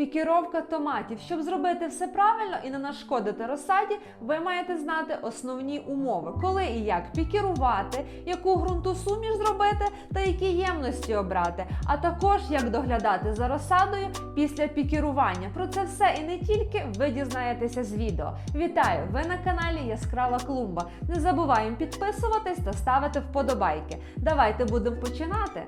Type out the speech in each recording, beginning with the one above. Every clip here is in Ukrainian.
Пікіровка томатів. Щоб зробити все правильно і не нашкодити розсаді, ви маєте знати основні умови, коли і як пікірувати, яку ґрунтосуміш зробити та які ємності обрати, а також як доглядати за розсадою після пікірування. Про це все і не тільки ви дізнаєтеся з відео. Вітаю! Ви на каналі Яскрава Клумба. Не забуваємо підписуватись та ставити вподобайки. Давайте будемо починати.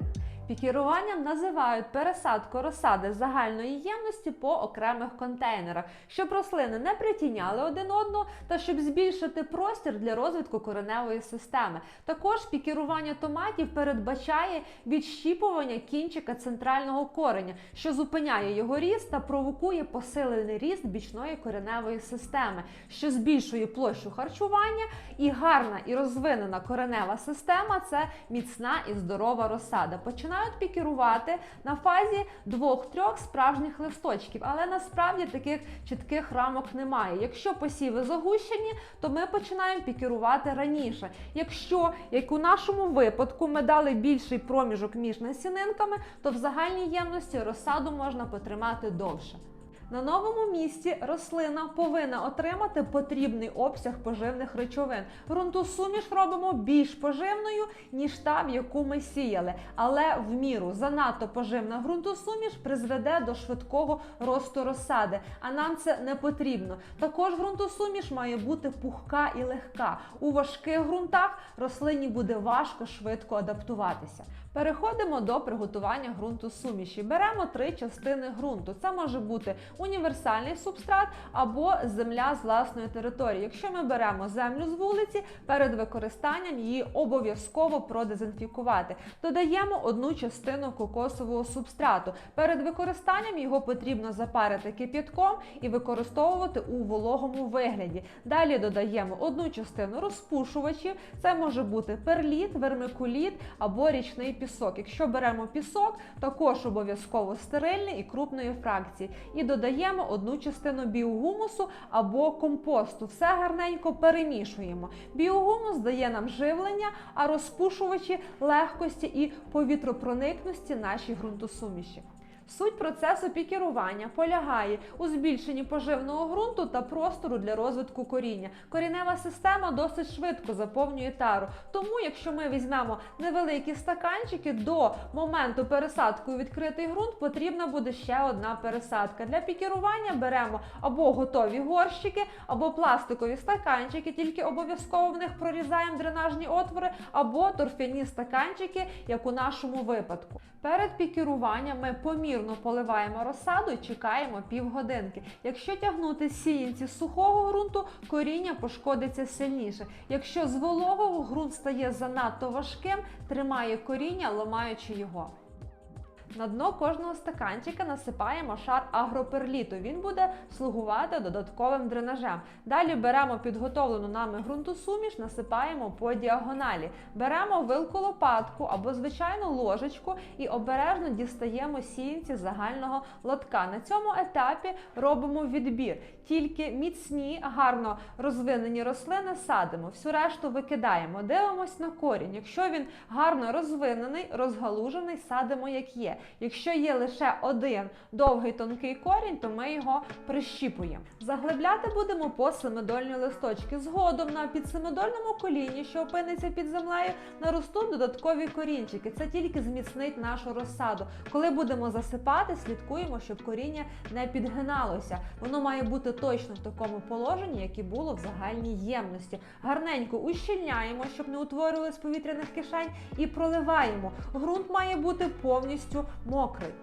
Пікіруванням називають пересадку розсади загальної ємності по окремих контейнерах, щоб рослини не притіняли один одного та щоб збільшити простір для розвитку кореневої системи. Також пікірування томатів передбачає відщіпування кінчика центрального кореня, що зупиняє його ріст та провокує посилений ріст бічної кореневої системи, що збільшує площу харчування і гарна і розвинена коренева система це міцна і здорова розсада. Починають пікірувати на фазі двох-трьох справжніх листочків, але насправді таких чітких рамок немає. Якщо посіви загущені, то ми починаємо пікірувати раніше. Якщо, як у нашому випадку, ми дали більший проміжок між насінинками, то в загальній ємності розсаду можна потримати довше. На новому місці рослина повинна отримати потрібний обсяг поживних речовин. Ґрунтосуміш робимо більш поживною, ніж та, в яку ми сіяли. Але в міру занадто поживна ґрунтосуміш призведе до швидкого росту розсади, а нам це не потрібно. Також ґрунтосуміш має бути пухка і легка. У важких ґрунтах рослині буде важко швидко адаптуватися. Переходимо до приготування ґрунту суміші. Беремо три частини ґрунту. Це може бути універсальний субстрат або земля з власної території. Якщо ми беремо землю з вулиці, перед використанням її обов'язково продезінфікувати. Додаємо одну частину кокосового субстрату. Перед використанням його потрібно запарити кип'ятком і використовувати у вологому вигляді. Далі додаємо одну частину розпушувачів. Це може бути перліт, вермикуліт або річний пісок. Якщо беремо пісок, також обов'язково стерильний і крупної фракції. І додаємо одну частину біогумусу або компосту. Все гарненько перемішуємо. Біогумус дає нам живлення, а розпушувачі легкості і повітропроникності нашій ґрунтосуміші. Суть процесу пікірування полягає у збільшенні поживного ґрунту та простору для розвитку коріння. Корінева система досить швидко заповнює тару. Тому, якщо ми візьмемо невеликі стаканчики, до моменту пересадки у відкритий ґрунт потрібна буде ще одна пересадка. Для пікірування беремо або готові горщики, або пластикові стаканчики, тільки обов'язково в них прорізаємо дренажні отвори, або торфяні стаканчики, як у нашому випадку. Перед пікіруванням ми помірно поливаємо розсаду і чекаємо півгодинки. Якщо тягнути сіянці з сухого ґрунту, коріння пошкодиться сильніше. Якщо з вологого ґрунт стає занадто важким, тримає коріння, ламаючи його. На дно кожного стаканчика насипаємо шар агроперліту. Він буде слугувати додатковим дренажем. Далі беремо підготовлену нами ґрунтосуміш, насипаємо по діагоналі. Беремо вилку лопатку або звичайну ложечку і обережно дістаємо сіянці загального лотка. На цьому етапі робимо відбір. Тільки міцні, гарно розвинені рослини садимо. Всю решту викидаємо. Дивимось на корінь. Якщо він гарно розвинений, розгалужений, садимо як є. Якщо є лише один довгий тонкий корінь, то ми його прищіпуємо. Заглибляти будемо по семидольні листочки. Згодом на підсемидольному коліні, що опиниться під землею, наростуть додаткові корінчики. Це тільки зміцнить нашу розсаду. Коли будемо засипати, слідкуємо, щоб коріння не підгиналося. Воно має бути точно в такому положенні, як і було в загальній ємності. Гарненько ущільняємо, щоб не утворювалось повітряних кишень, і проливаємо. Грунт має бути повністю мокрий.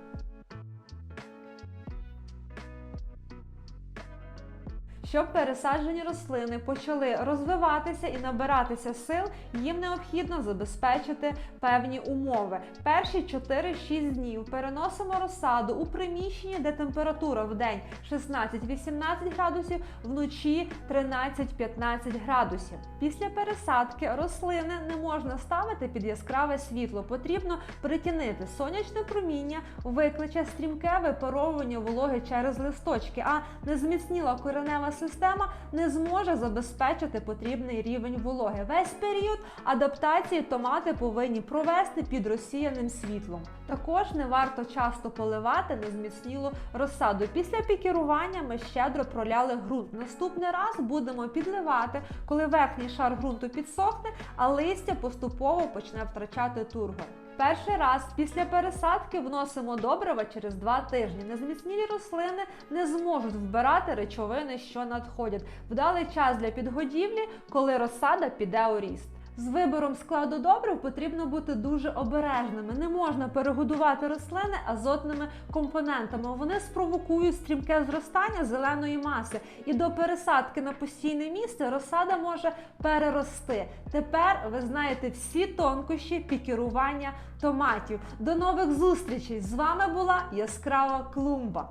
Щоб пересаджені рослини почали розвиватися і набиратися сил, їм необхідно забезпечити певні умови. Перші 4-6 днів переносимо розсаду у приміщенні, де температура в день 16-18 градусів, вночі 13-15 градусів. Після пересадки рослини не можна ставити під яскраве світло. Потрібно притінити сонячне проміння, викличе стрімке випаровування вологи через листочки, а незміцніла коренева система не зможе забезпечити потрібний рівень вологи. Весь період адаптації томати повинні провести під розсіяним світлом. Також не варто часто поливати незміцнілу розсаду. Після пікірування ми щедро проляли ґрунт. Наступний раз будемо підливати, коли верхній шар ґрунту підсохне, а листя поступово почне втрачати тургор. Перший раз після пересадки вносимо добрива через два тижні. Незміцнілі рослини не зможуть вбирати речовини, що надходять. Вдалий час для підгодівлі, коли розсада піде у ріст. З вибором складу добрив потрібно бути дуже обережними. Не можна перегодувати рослини азотними компонентами. Вони спровокують стрімке зростання зеленої маси, і до пересадки на постійне місце розсада може перерости. Тепер ви знаєте всі тонкощі пікірування томатів. До нових зустрічей! З вами була яскрава клумба.